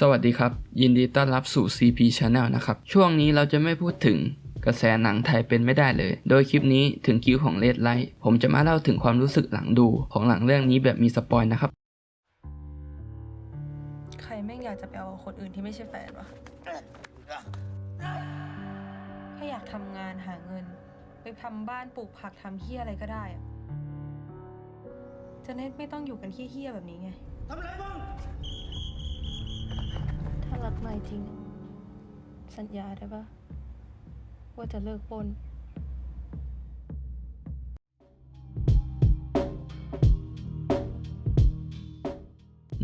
สวัสดีครับ ยินดีต้อนรับสู่ CP Channel นะครับ ช่วงนี้เราจะไม่พูดถึงกระแสหนังไทยเป็นไม่ได้เลย โดยคลิปนี้ถึงคิวของเลดไลท์ผมจะมาเล่าถึงความรู้สึกหลังดูของหลังเรื่องนี้แบบมีสปอยนะครับ ใครแม่งอยากจะไปเอาคนอื่นที่ไม่ใช่แฟนวะถ้าอยากทำงานหาเงิน ไปทำบ้านปลูกผักทำเฮี้ยอะไรก็ได้อะจะเน็ตไม่ต้องอยู่กันเฮี้ยๆแบบนี้ไงถ้า รักใหม่จริง สัญญาได้ปะว่าจะเลิกปน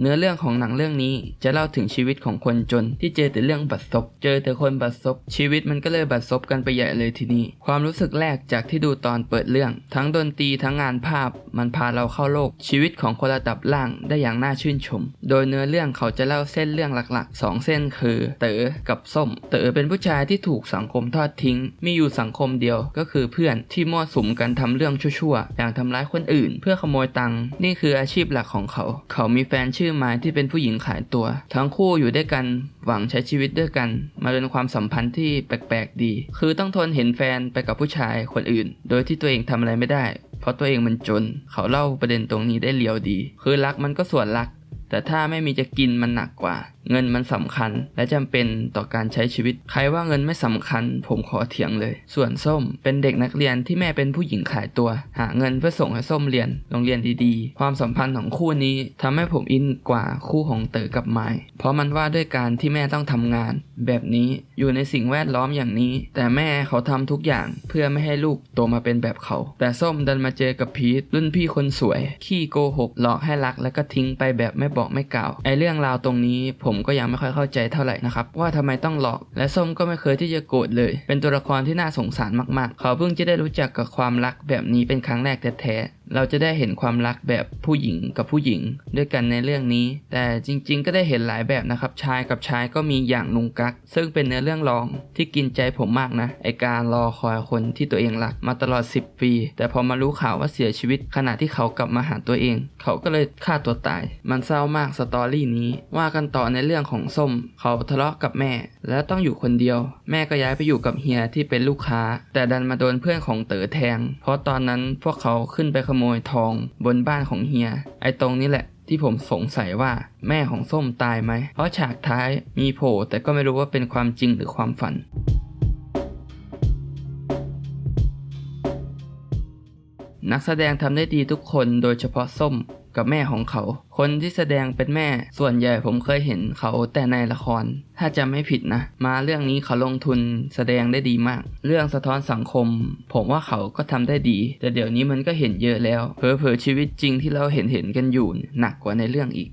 เนื้อเรื่องของหนังเรื่องนี้จะเล่าถึงชีวิตของคนจนที่เจอแต่เรื่องบัดซบ เจอแต่คนบัดซบ ชีวิตมันก็เลยบัดซบกันไปใหญ่เลยทีนี้ ความรู้สึกแรกจากที่ดูตอนเปิดเรื่อง ทั้งดนตรีทั้งงานภาพ มันพาเราเข้าโลกชีวิตของคนระดับล่างได้อย่างน่าชื่นชม โดยเนื้อเรื่องเขาจะเล่าเส้นเรื่องหลักๆสองเส้นคือ เต๋อ กับส้ม เต๋อเป็นผู้ชายที่ถูกสังคมทอดทิ้ง มีอยู่สังคมเดียวก็คือเพื่อนที่มั่วสุมกันทำเรื่องชั่วๆ อย่างทำร้ายคนอื่น เพื่อขโมยตังค์ นี่คืออาชีพหลักของเขา เขามีแฟนชื่อไม้ที่เป็นผู้หญิงขายตัว ทั้งคู่อยู่ด้วยกันหวังใช้ชีวิตด้วยกัน มาเป็นความสัมพันธ์ที่แปลกๆดี คือต้องทนเห็นแฟนไปกับผู้ชายคนอื่น โดยที่ตัวเองทำอะไรไม่ได้ เพราะตัวเองมันจน เขาเล่าประเด็นตรงนี้ได้เลียวดี คือรักมันก็ส่วนรัก แต่ถ้าไม่มีจะกินมันหนักกว่าเงินมันสำคัญและจำเป็นต่อการใช้ชีวิต ใครว่าเงินไม่สำคัญ ผมขอเถียงเลย ส่วนส้มเป็นเด็กนักเรียนที่แม่เป็นผู้หญิงขายตัว หาเงินเพื่อส่งให้ส้มเรียนโรงเรียนดีๆ ความสัมพันธ์ของคู่นี้ทำให้ผมอินกว่าคู่ของเต๋อกับไม้เพราะมันว่าด้วยการที่แม่ต้องทำงาน แบบนี้อยู่ในสิ่งแวดล้อมอย่างนี้ แต่แม่เขาทำทุกอย่างเพื่อไม่ให้ลูกโตมาเป็นแบบเขา แต่ส้มดันมาเจอกับพีทรุ่นพี่คนสวย ขี้โกหกหลอกให้รักแล้วก็ทิ้งไปแบบไม่บอกไม่กล่าวไอเรื่องราวตรงนี้ผมก็ยังไม่ค่อยเข้าใจเท่าไหร่นะครับว่าทำไมต้องหลอก และส้มก็ไม่เคยที่จะโกรธเลย เป็นตัวละครที่น่าสงสารมากๆ เขาเพิ่งจะได้รู้จักกับความรักแบบนี้เป็นครั้งแรกแท้ๆ เราจะได้เห็นความรักแบบผู้หญิงกับผู้หญิงด้วยกันในเรื่องนี้ แต่จริงๆ ก็ได้เห็นหลายแบบนะครับ ชายกับชายก็มีอย่างลุงกัก ซึ่งเป็นเนื้อเรื่องรองที่กินใจผมมากนะ ไอการรอคอยคนที่ตัวเองรักมาตลอด 10 ปี แต่พอมารู้ข่าวว่าเสียชีวิต ขณะที่เขากลับมาหาตัวเอง เขาก็เลยฆ่าตัวตาย มันเศร้ามากสตอรี่นี้ ว่ากันต่อในเรื่องของส้ม เขาทะเลาะกับแม่ แล้วต้องอยู่คนเดียว แม่ก็ย้ายไปอยู่กับเฮียที่เป็นลูกค้า แต่ดันมาโดนเพื่อนของเต๋อแทง เพราะตอนนั้นพวกเขาขึ้นไปขโมมยทองบนบ้านของเฮีย ไอตรงนี้แหละที่ผมสงสัยว่าแม่ของส้มตายไหม เพราะฉากท้ายมีโผล่แต่ก็ไม่รู้ว่าเป็นความจริงหรือความฝัน นักแสดงทำได้ดีทุกคนโดยเฉพาะส้ม กับแม่ของเขา คนที่แสดงเป็นแม่ ส่วนใหญ่ผมเคยเห็นเขาแต่ในละคร ถ้าจำไม่ผิดนะ มาเรื่องนี้เขาลงทุนแสดงได้ดีมาก เรื่องสะท้อนสังคม ผมว่าเขาก็ทำได้ดี แต่เดี๋ยวนี้มันก็เห็นเยอะแล้ว เผลอๆชีวิตจริงที่เราเห็นเห็นกันอยู่หนักกว่าในเรื่องอีก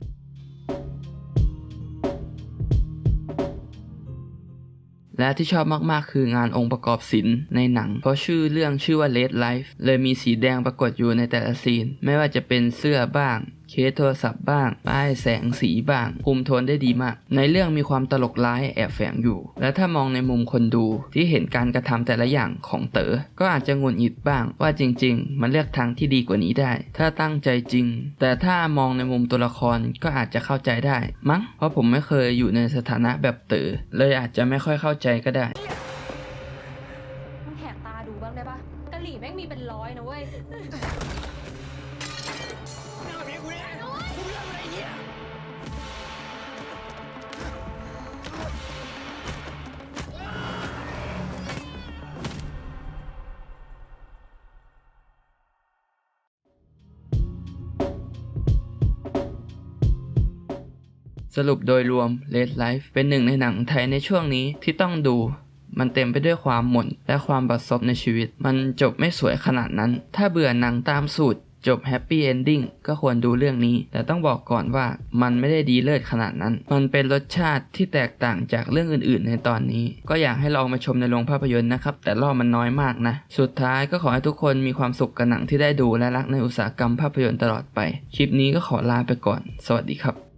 และที่ชอบมากๆ คืองานองค์ประกอบศิลป์ในหนัง เพราะชื่อเรื่องชื่อว่า Red Life เลยมีสีแดงปรากฏอยู่ในแต่ละซีน ไม่ว่าจะเป็นเสื้อบ้าง เคสโทรศัพท์บ้าง ป้ายแสงสีบ้างคุมโทนได้ดีมาก ในเรื่องมีความตลกร้ายแอบแฝงอยู่ และถ้ามองในมุมคนดูที่เห็นการกระทำแต่ละอย่างของเต๋อ ก็อาจจะงุดหงิดบ้างว่าจริง ๆ มันเลือกทางที่ดีกว่านี้ได้ ถ้าตั้งใจจริง แต่ถ้ามองในมุมตัวละครก็อาจจะเข้าใจได้ มั้ง เพราะผมไม่เคยอยู่ในสถานะแบบเต๋อ เลยอาจจะไม่ค่อยเข้าใจก็ได้มึงแหกตาดูบ้างได้ปะกะหรี่แม่งมีเป็นร้อยนะเว้ย ยสรุปโดยรวม Red Life เป็นหนึ่งในหนังไทยในช่วงนี้ที่ต้องดู มันเต็มไปด้วยความหม่นและความบัดซบในชีวิต มันจบไม่สวยขนาดนั้น ถ้าเบื่อหนังตามสูตร จบแฮปปี้เอนดิ้งก็ควรดูเรื่องนี้ แต่ต้องบอกก่อนว่ามันไม่ได้ดีเลิศขนาดนั้น มันเป็นรสชาติที่แตกต่างจากเรื่องอื่น ๆ ในตอนนี้ ก็อยากให้ลองมาชมในโรงภาพยนตร์นะครับ แต่รอบมันน้อยมากนะ สุดท้ายก็ขอให้ทุกคนมีความสุขกับหนังที่ได้ดูและรักในอุตสาหกรรมภาพยนตร์ตลอดไป คลิปนี้ก็ขอลาไปก่อน สวัสดีครับ